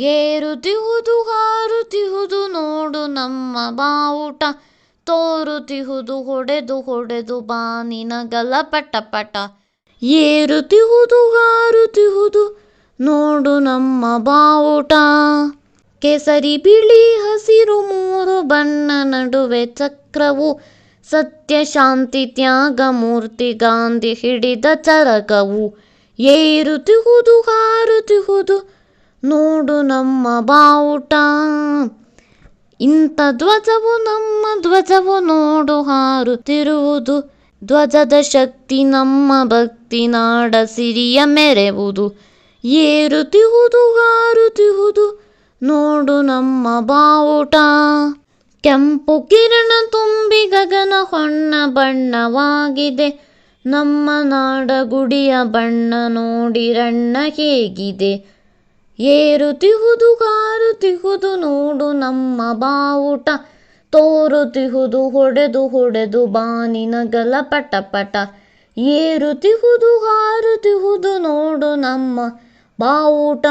ಏರುತಿಹುದು ಹಾರುತಿಹುದು ನೋಡು ನಮ್ಮ ಬಾವುಟ. ತೋರುತಿಹುದು ಹೊಡೆದು ಹೊಡೆದು ಬಾನಿನ ಗಲಪಟ ಪಟ ಏರುತಿಹುದು ಹಾರುತಿಹುದು ನೋಡು ನಮ್ಮ ಬಾವುಟ. ಕೇಸರಿ ಬಿಳಿ ಹಸಿರು ಮೂರು ಬಣ್ಣ ನಡುವೆ ಚಕ್ರವು ಸತ್ಯ ಶಾಂತಿ ತ್ಯಾಗ ಮೂರ್ತಿ ಗಾಂಧಿ ಹಿಡಿದ ಚರಕವು ಏರುತಿಹುದು ಹಾರುತಿಹುದು ನೋಡು ನಮ್ಮ ಬಾವುಟ. ಇಂಥ ಧ್ವಜವು ನಮ್ಮ ಧ್ವಜವು ನೋಡು ಹಾರುತ್ತಿರುವುದು. ಧ್ವಜದ ಶಕ್ತಿ ನಮ್ಮ ಭಕ್ತಿ ನಾಡ ಸಿರಿಯ ಮೆರೆವುದು. ಏರುತಿಹುದು, ಹಾರುತಿಹುದು, ನೋಡು ನಮ್ಮ ಬಾವುಟ. ಕೆಂಪು ಕಿರಣ ತುಂಬಿ ಗಗನ ಹೊನ್ನ ಬಣ್ಣವಾಗಿದೆ. ನಮ್ಮ ನಾಡ ಗುಡಿಯ ಬಣ್ಣ ನೋಡಿರಣ್ಣ ಹೇಗಿದೆ. ಏರುತಿಹುದು ಕಾರುತಿಹುದು ನೋಡು ನಮ್ಮ ಬಾವುಟ. ತೋರುತಿಹುದು ಹೊಡೆದು ಹೊಡೆದು ಬಾನಿನ ಗಲಪಟ ಪಟ ಏರುತಿಹುದು ಹಾರುತಿಹುದು ನೋಡು ನಮ್ಮ ಬಾವುಟ.